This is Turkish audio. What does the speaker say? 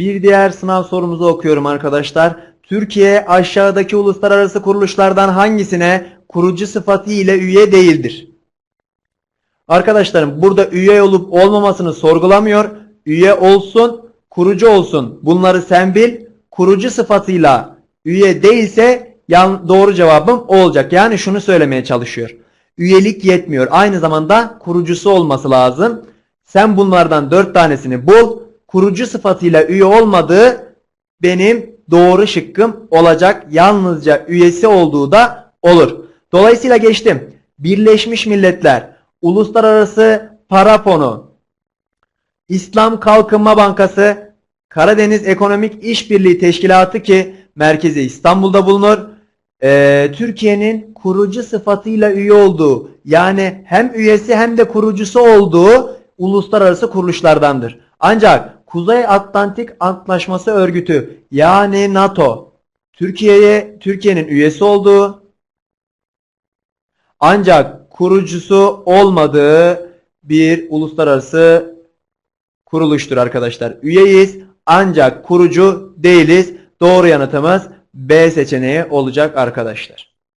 Bir diğer sınav sorumuzu okuyorum arkadaşlar. Türkiye aşağıdaki uluslararası kuruluşlardan hangisine kurucu sıfatı ile üye değildir? Arkadaşlarım burada üye olup olmamasını sorgulamıyor. Üye olsun, kurucu olsun. Bunları sen bil. Kurucu sıfatıyla üye değilse yan, doğru cevabım o olacak. Yani şunu söylemeye çalışıyor. Üyelik yetmiyor. Aynı zamanda kurucusu olması lazım. Sen bunlardan dört tanesini bul. Kurucu sıfatıyla üye olmadığı benim doğru şıkkım olacak. Yalnızca üyesi olduğu da olur. Dolayısıyla geçtim. Birleşmiş Milletler, Uluslararası Para Fonu, İslam Kalkınma Bankası, Karadeniz Ekonomik İşbirliği Teşkilatı ki merkezi İstanbul'da bulunur. Ee, Türkiye'nin kurucu sıfatıyla üye olduğu yani hem üyesi hem de kurucusu olduğu uluslararası kuruluşlardandır. Ancak Kuzey Atlantik Antlaşması Örgütü yani NATO Türkiye'ye Türkiye'nin üyesi olduğu ancak kurucusu olmadığı bir uluslararası kuruluştur arkadaşlar. Üyeyiz ancak kurucu değiliz. Doğru yanıtımız B seçeneği olacak arkadaşlar.